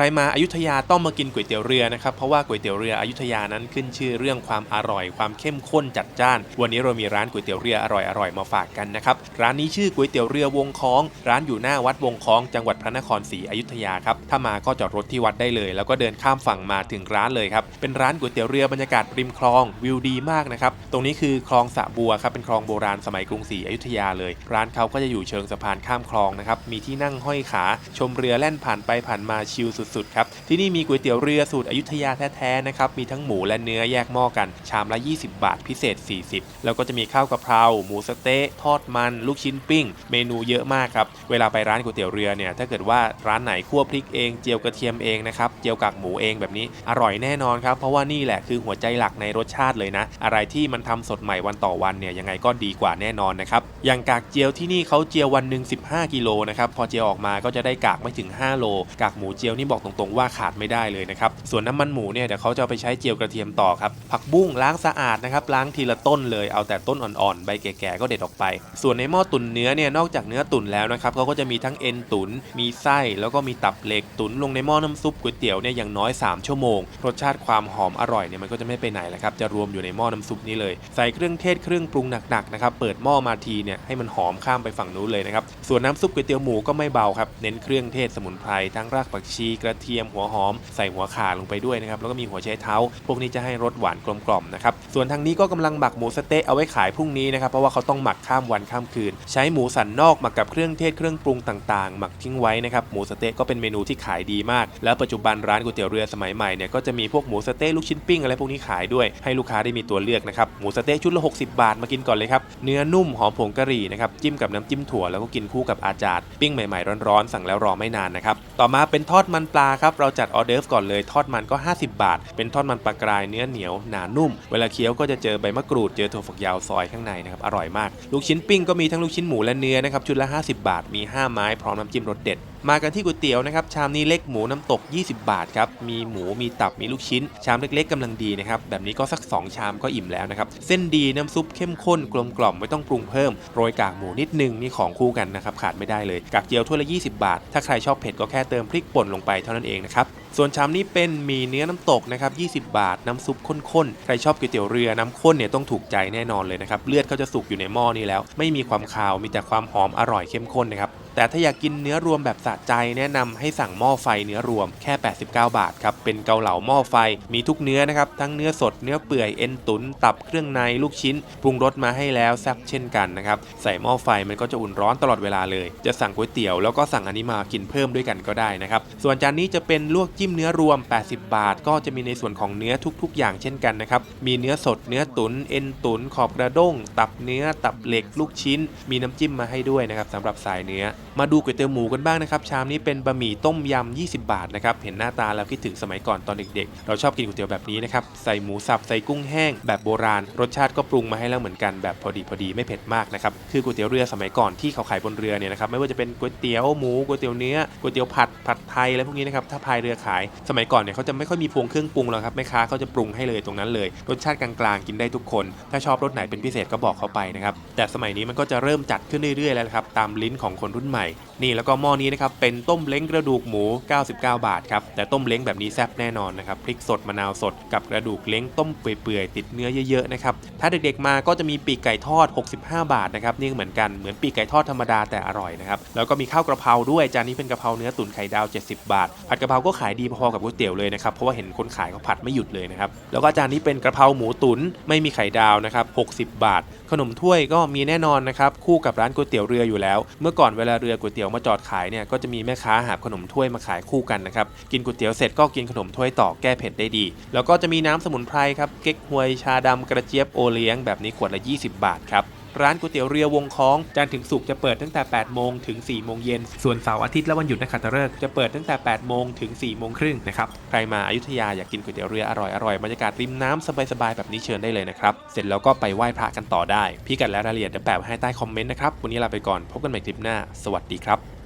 รมาอายุทยาต้องมากินก๋วยเตี๋ยวเรือนะครับ เพราะว่าก๋วยเตี๋ยวเรืออยุธยานั้นขึ้นชื่อเรื่องความอร่อย ความเข้มข้นจัดจ้าน วันนี้เรามีร้านก๋วยเตี๋ยวเรืออร่อยๆมาฝากกันนะครับ ร้านนี้ชื่อก๋วยเตี๋ยวเรือวงคล้อง ร้านอยู่หน้าวัดวงคล้องจังหวัดพระนครศรีอยุธยาครับ ถ้ามาก็จอดรถที่วัดได้เลย แล้วก็เดินข้ามฝั่งมาถึงร้านเลยครับ เป็นร้านก๋วยเตี๋ยวเรือบรรยากาศริมคลองวิวดีมากนะครับ ตรงนี้คือคลองสะบัวครับ เป็นคลองโบราณสมัยกรุงศรีอยุธยาเลย ร้านเขาก็จะอยู่เชิงสะพานข้ามคลองนะครับ มีที่นั่งห้อยขา ชมเรือแล่นผ่านไปผ่านมาชิลสุดๆครับที่นี่มีก๋วยเตี๋ยวเรือสูตรอยุธยาแท้ๆนะครับมีทั้งหมูและเนื้อแยกหม้อกัน ชามละ 20 บาทพิเศษ 40 แล้วก็จะมีข้าวกะเพราหมูสะเต๊ะทอดมัน ลูกชิ้นปิ้ง เมนูเยอะมากครับเวลาไปร้านก๋วยเตี๋ยวเรือเนี่ยถ้าเกิดว่าร้านไหนคั่วพริกเองเจียวกระเทียมเองนะครับเจียวกากหมูเองแบบนี้อร่อยแน่นอนครับเพราะว่านี่แหละคือหัวใจหลักในรสชาติเลยนะ อะไรที่มันทำสดใหม่วันต่อวันเนี่ยยังไงก็ดีกว่าแน่นอนนะครับอย่างกากเจียวที่นี่เขาเจียววันหนึ่ง15 กิโลนะครับพอเจียวออกมาก็จะได้กากไม่ถึง 5 โล กากหมูเจียวนี่บอกตรงๆว่าขาดไม่ได้เลยนะครับ ส่วนน้ำมันหมูเนี่ยเดี๋ยวเขาจะไปใช้เจียวกระเทียมต่อครับ ผักบุ้งล้างสะอาดนะครับล้างทีละต้นเลยเอาแต่ต้นอ่อนๆใบแก่ๆก็เด็ดออกไป ส่วนในหม้อตุ๋นเนื้อเนี่ยนอกจากเนื้อตุ๋นแล้วนะครับเขาก็จะมีทั้งเอ็นตุ๋นมีไส้แล้วก็มีตับเหล็กตุ๋นลงในหม้อน้ำซุปก๋วยเตี๋ยวเนี่ยอย่างน้อย 3 ชั่วโมง รสชาติความหอมอร่อยเนี่ยมันก็จะไม่ไปไหนแหละครับจะรวมอยู่ในหม้อน้ำซุปนี้เลยใส่เครื่องเทศเครื่องปรุงหนักๆนะครับเปิดหม้อมาทีเนี่ยให้มันหอมข้ามไปฝั่งนู้นเลยนะครับส่วนน้ำซุปก๋วยเตี๋ยวหมูก็ไม่เบาครับเน้นเครื่องเทศสมุนไพรทั้งรากผักชีกระเทียมหัวหอม ใส่หัวข่าลงไปด้วยนะครับแล้วก็มีหัวไชเท้า พวกนี้จะให้รสหวานกลมกล่อมนะครับส่วนทางนี้ก็กำลังหมักหมูสเต๊ะเอาไว้ขายพรุ่งนี้นะครับเพราะว่าเขาต้องหมักข้ามวันข้ามคืน ใช้หมูสันนอกหมักกับเครื่องเทศเครื่องปรุงต่างๆ หมักทิ้งไว้นะครับหมูสเต๊ะก็เป็นเมนูที่ขายดีมาก แล้วปัจจุบันร้านก๋วยเตี๋ยวเรือสมัยใหม่เนี่ยก็จะมีพวกหมูสเต๊ะลูกชิ้นปิ้งอะไรพวกนี้ขายด้วยให้ลูกค้าได้มีตัวเลือกนะครับหมูสเต๊ะชุดละ60 บาทมากินก่อนเลยครับเนื้อนุ่มหอมผงกะหรี่นะครับจิ้มกับน้ำจิ้มถั่วแล้วก็กินคู่กับอาจารย์ปิ้งใหม่ๆร้อนๆสั่งแล้วรอไม่นานนะครับต่อมาเป็นทอดมันปลาครับเราจัดออเดิร์ฟก่อนเลยทอดมันก็ 50 บาท เป็นทอดมันปลากรายเนื้อเหนียวหนานุ่ม เวลาเคี้ยวก็จะเจอใบมะกรูดเจอถั่วฝักยาวซอยข้างในนะครับอร่อยมาก ลูกชิ้นปิ้งก็มีทั้งลูกชิ้นหมูและเนื้อนะครับชุดละ 50 บาทมี 5 ไม้พร้อมน้ำจิ้มรสเด็ดมากันที่ก๋วยเตี๋ยวนะครับชามนี้เล็กหมูน้ำตก 20 บาทครับมีหมูมีตับมีลูกชิ้น ชามเล็กๆกำลังดีนะครับแบบนี้ก็สัก 2 ชามก็อิ่มแล้วนะครับเส้นดีน้ำซุปเข้มข้นกลมกล่อมไม่ต้องปรุงเพิ่มโรยกากหมูนิดนึงนี่ของคู่กันนะครับขาดไม่ได้เลยกากเจียวถ้วยละ 20 บาท ถ้าใครชอบเผ็ดก็แค่เติมพริกป่นลงไปเท่านั้นเองนะครับส่วนชามนี้เป็นหมีเนื้อน้ำตกนะครับ 20 บาท น้ำซุปข้นๆ ใครชอบก๋วยเตี๋ยวเรือน้ำข้นเนี่ยต้องถูกใจแน่นอนเลยนะครับ เลือดเขาจะสุกอยู่ในหม้อนี้แล้ว ไม่มีความคาว มีแต่ความหอมอร่อยเข้มข้นนะครับแต่ถ้าอยากกินเนื้อรวมแบบสะใจแนะนำให้สั่งหม้อไฟเนื้อรวมแค่ 89 บาทครับ เป็นเกาเหลาหม้อไฟมีทุกเนื้อนะครับ ทั้งเนื้อสดเนื้อเปื่อยเอ็นตุน ตับเครื่องในลูกชิ้น ปรุงรสมาให้แล้วแซ่บเช่นกันนะครับ ใส่หม้อไฟมันก็จะอุ่นร้อนตลอดเวลาเลย จะสั่งก๋วยเตี๋ยวแล้วก็สั่งอันนี้มากินเพิ่มด้วยกันก็ได้นะครับ ส่วนจานนี้จะเป็นลวกจิ้มเนื้อรวม 80 บาท ก็จะมีในส่วนของเนื้อทุก ๆ อย่างเช่นกันนะครับ มีเนื้อสดเนื้อตุนเอ็นตุนขอบกระด้ง ตับเนื้อตับเหล็กลูกชิ้น มีน้ำจิ้มมาให้ด้วยนะครับสำหรับสายเนื้อมาดูก๋วยเตี๋ยวหมูกันบ้างนะครับ ชามนี้เป็นบะหมี่ต้มยำ 20 บาทนะครับ เห็นหน้าตาแล้วคิดถึงสมัยก่อนตอนเด็กๆ เราชอบกินก๋วยเตี๋ยวแบบนี้นะครับ ใส่หมูสับ ใส่กุ้งแห้ง แบบโบราณ รสชาติก็ปรุงมาให้แล้วเหมือนกันแบบพอดีพอดีไม่เผ็ดมากนะครับ คือก๋วยเตี๋ยวเรือสมัยก่อนที่เขาขายบนเรือเนี่ยนะครับ ไม่ว่าจะเป็นก๋วยเตี๋ยวหมูก๋วยเตี๋ยวเนื้อก๋วยเตี๋ยวผัดผัดไทยอะไรพวกนี้นะครับ ถ้าพายเรือขาย สมัยก่อนเนี่ยเขาจะไม่ค่อยมีพวงเครื่องปรุงหรอกครับ แม่ค้าเขาจะปรุงให้เลยตรงนั้นเลย รสชาติกลางๆ กินได้ทุกคน ถ้าชอบรสไหนเป็นพิเศษก็บอกเขาไปนะครับ แต่สมัยนี้มันก็จะเริ่มจัดขึ้นเรื่อยๆแล้วครับตามลิ้นของคนรุ่นใหม่นี่แล้วก็หม้อนี้นะครับเป็นต้มเล้งกระดูกหมู 99 บาทครับแต่ต้มเล้งแบบนี้แซ่บแน่นอนนะครับพริกสดมะนาวสดกับกระดูกเล้งต้มเปื่อยๆติดเนื้อเยอะๆนะครับถ้าเด็กๆมาก็จะมีปีกไก่ทอด 65 บาทนะครับนี่เหมือนกันเหมือนปีกไก่ทอดธรรมดาแต่อร่อยนะครับแล้วก็มีข้าวกระเพราด้วยจานนี้เป็นกระเพราเนื้อตุ๋นไข่ดาว 70 บาท ผัดกระเพราก็ขายดีพอๆกับก๋วยเตี๋ยวเลยนะครับเพราะว่าเห็นคนขายเขาผัดไม่หยุดเลยนะครับแล้วก็จานนี้เป็นกระเพราหมูตุ๋นไม่มีไข่ดาวนะครับ60 บาท ขนมถ้วยก็มีแน่นอนนะครับคู่กับร้านก๋วยเตี๋ยวเรืออยู่แล้ว เมื่อก่อนเวลาเรือือก๋วยเตี๋ยวมาจอดขายเนี่ยก็จะมีแม่ค้าหาขนมถ้วยมาขายคู่กันนะครับกินก๋วยเตี๋ยวเสร็จก็กินขนมถ้วยต่อแก้เผ็ดได้ดี แล้วก็จะมีน้ำสมุนไพรครับเก๊กฮวยชาดำกระเจี๊ยบโอเลี้ยงแบบนี้ขวดละ 20 บาทครับ ร้านก๋วยเตี๋ยวเรือวงคล้องจันทร์ถึงศุกร์จะเปิดตั้งแต่ 8 โมงถึง 4 โมงเย็น ส่วนเสาร์อาทิตย์และวันหยุดนักขัตฤกษ์จะเปิดตั้งแต่ 8 โมงถึง 4 โมงครึ่งนะครับ ใครมาอายุทยาอยากกินก๋วยเตี๋ยวเรืออร่อยๆบรรยากาศริมน้ำสบายๆแบบนี้เชิญได้เลยนะครับ เสร็จแล้วก็ไปไหว้พระกันต่อได้ พี่กัดและรายละเอียดเดี๋ยวแปะไว้ให้ใต้คอมเมนต์นะครับ วันนี้ลาไปก่อน พบกันใหม่คลิปหน้า สวัสดีครับ